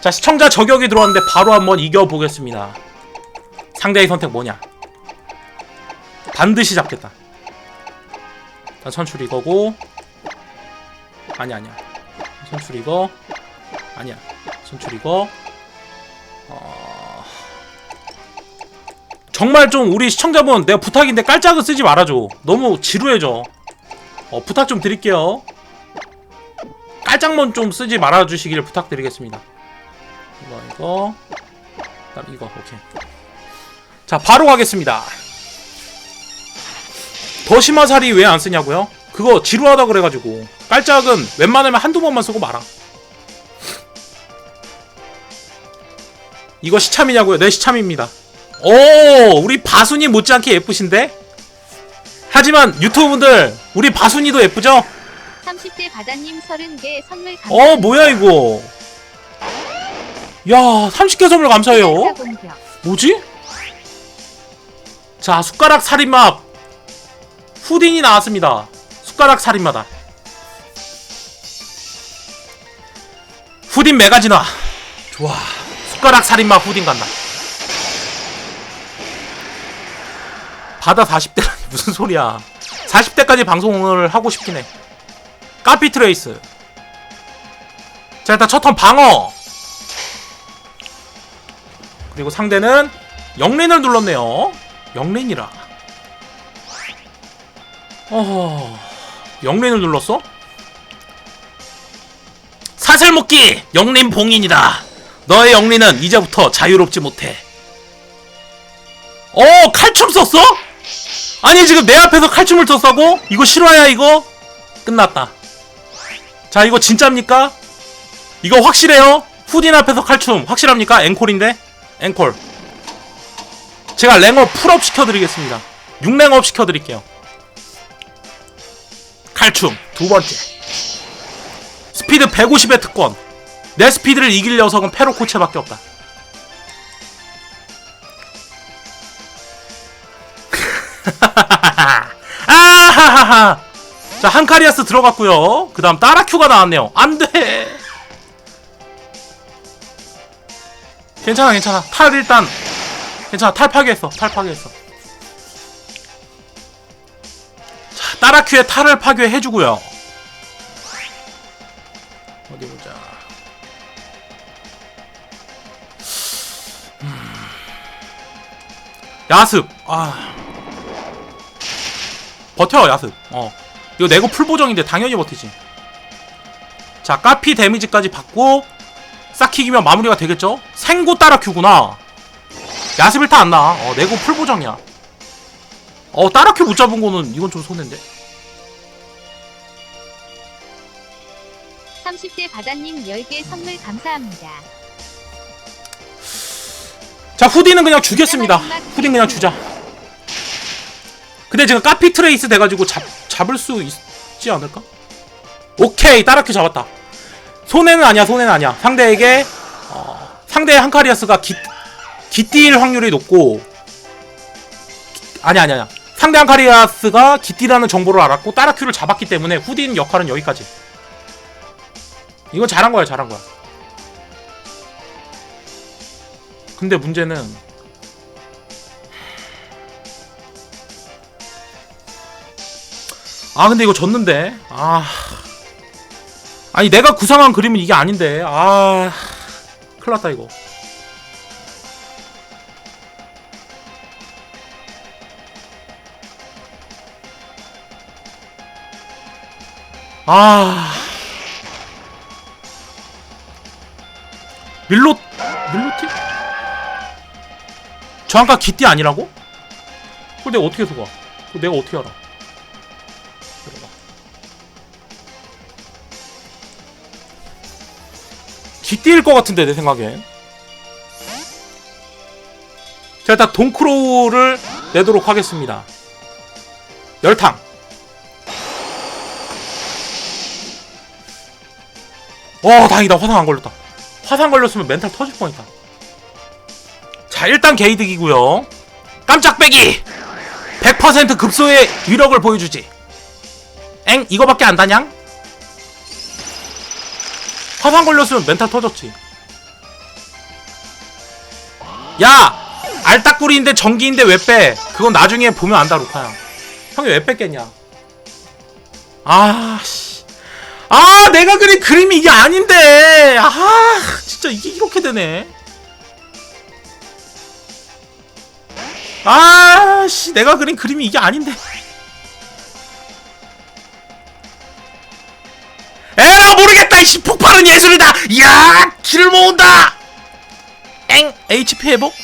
자 시청자 저격이 들어왔는데 바로 한번 이겨보겠습니다. 상대의 선택 뭐냐? 반드시 잡겠다. 자 선출 이거고. 아니야 아니야. 선출 이거. 아니야. 선출 이거. 어... 정말 좀 우리 시청자분 내가 부탁인데 깔짝은 쓰지 말아줘. 너무 지루해져. 어, 부탁 좀 드릴게요. 깔짝만 좀 쓰지 말아주시길 부탁드리겠습니다 이거 이거 그다음 이거 오케이 자 바로 가겠습니다 더시마살이 왜 안 쓰냐고요? 그거 지루하다 그래가지고 깔짝은 웬만하면 한두 번만 쓰고 말아 이거 시참이냐고요? 네 시참입니다 오 우리 바순이 못지않게 예쁘신데? 하지만 유튜브분들 우리 바순이도 예쁘죠? 30대 바다님 30개 선물 감사합니다. 어 뭐야 이거 야 30개 선물 감사해요. 뭐지? 자 숟가락 살인마 후딘이 나왔습니다. 숟가락 살인마다. 후딘 메가지나. 좋아. 숟가락 살인마 후딘 간다. 바다 40대라니 무슨 소리야. 40대까지 방송을 하고 싶긴 해. 까피 트레이스. 자 일단 첫 턴 방어 그리고 상대는 영린을 눌렀네요 영린이라 어 영린을 눌렀어? 사슬 묶기 영린 봉인이다 너의 영린은 이제부터 자유롭지 못해 어 칼춤 썼어? 아니 지금 내 앞에서 칼춤을 쳤다고? 이거 실화야 이거? 끝났다 자 이거 진짜입니까? 이거 확실해요? 후딘 앞에서 칼춤 확실합니까? 앵콜인데? 앵콜. 제가 랭업 풀업 시켜드리겠습니다. 6랭업 시켜드릴게요. 칼춤. 두 번째. 스피드 150의 특권. 내 스피드를 이길 녀석은 페로코체밖에 없다. 아하하하. 자 한카리아스 들어갔고요. 그 다음 따라큐가 나왔네요. 안돼 괜찮아 괜찮아. 탈 일단. 괜찮아 탈 파괴했어 탈 파괴했어. 자 따라큐의 탈을 파괴해주고요. 어디 보자. 음. 야습. 아. 버텨 야습. 어. 이거 내고 풀보정인데 당연히 버티지. 자 까피 데미지까지 받고 싹킥이면 마무리가 되겠죠? 생고 따라 큐구나. 야습 일타 안나. 어 내고 풀보정이야. 어 따라 큐 못 잡은 거는 이건 좀 손해인데. 30대 바다님 10개 선물 감사합니다. 자 후디는 그냥 주겠습니다. 후디는 그냥 주자. 근데 지금 까피 트레이스 돼가지고 잡, 잡을 수 있지 않을까? 오케이 따라 큐 잡았다 손해는 아니야 손해는 아니야. 상대에게 어, 상대의 한카리아스가 기, 기띠일 확률이 높고 기- 아니야 아니야 아니야. 상대 한카리아스가 기띠라는 정보를 알았고 따라큐를 잡았기 때문에 후딘 역할은 여기까지. 이건 잘한 거야 잘한 거야. 근데 문제는 아 근데 이거 졌는데? 아 아니 내가 구상한 그림은 이게 아닌데 아 큰일났다 이거 아 밀로 밀로티? 저 아까 기띠 아니라고? 그걸 내가 어떻게 속아? 그걸 내가 어떻게 알아? 기띠일 것 같은데 내 생각엔 자 일단 동크로우를 내도록 하겠습니다. 열탕. 와 다행이다. 화상 안 걸렸다. 화상 걸렸으면 멘탈 터질 뻔했다. 자 일단 게이득이고요. 깜짝 빼기! 100% 급소의 위력을 보여주지. 엥? 이거밖에 안 다냥? 화상 걸렸으면 멘탈 터졌지 야! 알딱구리인데 전기인데 왜 빼? 그건 나중에 보면 안다, 루카야. 형이 왜 뺐겠냐? 아, 씨. 아, 내가 그린 그림이 이게 아닌데. 아, 진짜 이게 이렇게 되네. 아, 씨. 내가 그린 그림이 이게 아닌데. 모르겠다. 이씨, 폭발은 예술이다. 이야, 길을 모은다. 엥, HP 회복?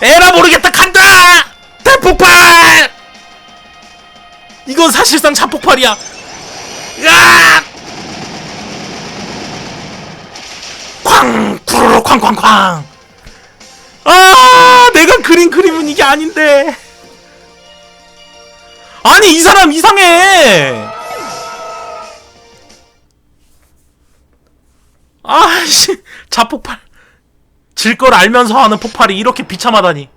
에라, 모르겠다. 간다. 대폭발! 이건 사실상 자폭발이야. 으악! 쾅! 쿠르르 쾅쾅쾅! 아, 내가 그린 그림은 이게 아닌데. 아니, 이 사람 이상해. 아씨, 자폭발. 질 걸 알면서 하는 폭발이 이렇게 비참하다니.